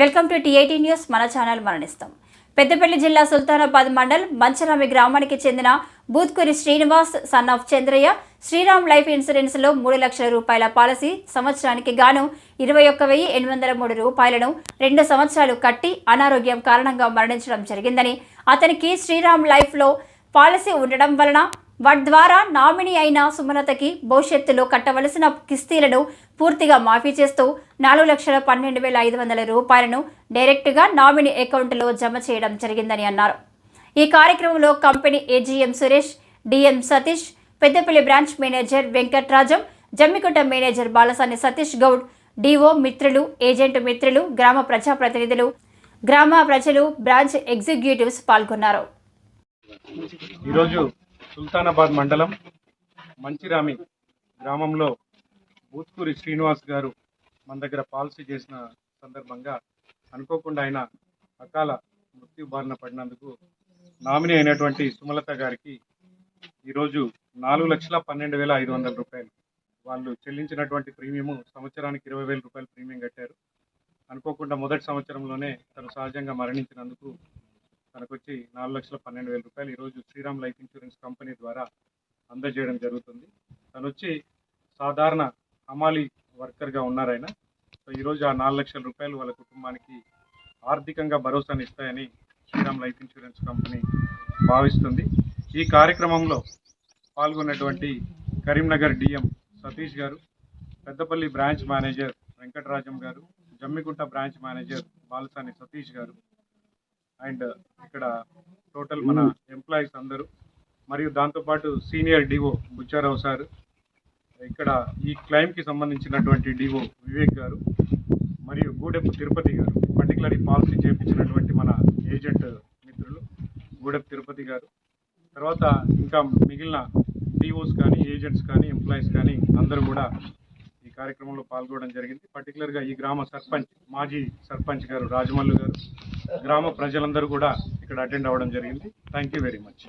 Welcome to TIT news. మన channel మరణిస్తాం. పెద్దపల్లి జిల్లా సుల్తానాబాద్ మండల్ మంచరామి గ్రామానికి చెందిన Buthkuri Srinivas son of Chandraiah Sriram life ఇన్సూరెన్స్లో మూడు లక్షల రూపాయల పాలసీ సంవత్సరానికి గాను ఇరవై ఒక్క వెయ్యి ఎనిమిది వందల మూడు రూపాయలను రెండు సంవత్సరాలు కట్టి అనారోగ్యం కారణంగా మరణించడం జరిగిందని అతనికి శ్రీరామ్ లైఫ్లో పాలసీ ఉండడం వలన వాటి ద్వారా నామినీ అయిన సుమలతకి భవిష్యత్తులో కట్టవలసిన కిస్తీలను పూర్తిగా మాఫీ చేస్తూ నాలుగు లక్షల పన్నెండు వేల ఐదు వందల రూపాయలను డైరెక్ట్గా నామినీ అకౌంట్లో జమ చేయడం జరిగిందని అన్నారు. ఈ కార్యక్రమంలో company AGM Suresh DM Satish Peddapalli branch manager Venkatrajam Jammikunta manager Balasani Satish Goud DO మిత్రులు ఏజెంట్ మిత్రులు గ్రామ ప్రజాప్రతినిధులు గ్రామ ప్రజలు బ్రాంచ్ ఎగ్జిక్యూటివ్స్ పాల్గొన్నారు. ఈరోజు సుల్తానాబాద్ మండలం మంచిరామి గ్రామంలో బూత్కూరి శ్రీనివాస్ గారు మన దగ్గర పాలసీ చేసిన సందర్భంగా అనుకోకుండా ఆయన అకాల మృత్యు బారిన పడినందుకు నామినీ అయినటువంటి సుమలత గారికి ఈరోజు నాలుగు లక్షల పన్నెండు వేల ఐదు వందల రూపాయలు. వాళ్ళు చెల్లించినటువంటి ప్రీమియము సంవత్సరానికి ఇరవై వేల రూపాయలు ప్రీమియం కట్టారు. అనుకోకుండా మొదటి సంవత్సరంలోనే తను సహజంగా మరణించినందుకు తనకు వచ్చి నాలుగు లక్షల పన్నెండు వేల రూపాయలు ఈరోజు శ్రీరామ్ లైఫ్ ఇన్సూరెన్స్ కంపెనీ ద్వారా అందజేయడం జరుగుతుంది. తను వచ్చి సాధారణ హమాలి వర్కర్గా ఉన్నారాయన సో ఈరోజు ఆ నాలుగు లక్షల రూపాయలు వాళ్ళ కుటుంబానికి ఆర్థికంగా భరోసాని ఇస్తాయని శ్రీరామ్ లైఫ్ ఇన్సూరెన్స్ కంపెనీ భావిస్తుంది. ఈ కార్యక్రమంలో పాల్గొన్నటువంటి కరీంనగర్ డిఎం సతీష్ గారు పెద్దపల్లి బ్రాంచ్ మేనేజర్ వెంకటరాజం గారు జమ్మికుంట బ్రాంచ్ మేనేజర్ బాలసాని సతీష్ గారు అండ్ ఇక్కడ టోటల్ మన ఎంప్లాయీస్ అందరూ మరియు దాంతోపాటు సీనియర్ డివో బుచ్చారావు సార్ ఇక్కడ ఈ క్లైమ్కి సంబంధించినటువంటి డివో వివేక్ గారు మరియు గూడెపు తిరుపతి గారు పర్టికులర్ ఈ పాలసీ చేయించినటువంటి మన ఏజెంట్ మిత్రులు గూడెపు తిరుపతి గారు. తర్వాత ఇంకా మిగిలిన డిఓస్ కానీ ఏజెంట్స్ కానీ ఎంప్లాయీస్ కానీ అందరూ కూడా కార్యక్రమంలో పాల్గొనడం జరిగింది. పర్టికులర్గా ఈ గ్రామ సర్పంచ్ మాజీ సర్పంచ్ గారు రాజమల్లు గారు గ్రామ ప్రజలందరూ కూడా ఇక్కడ అటెండ్ అవ్వడం జరిగింది. Thank you very much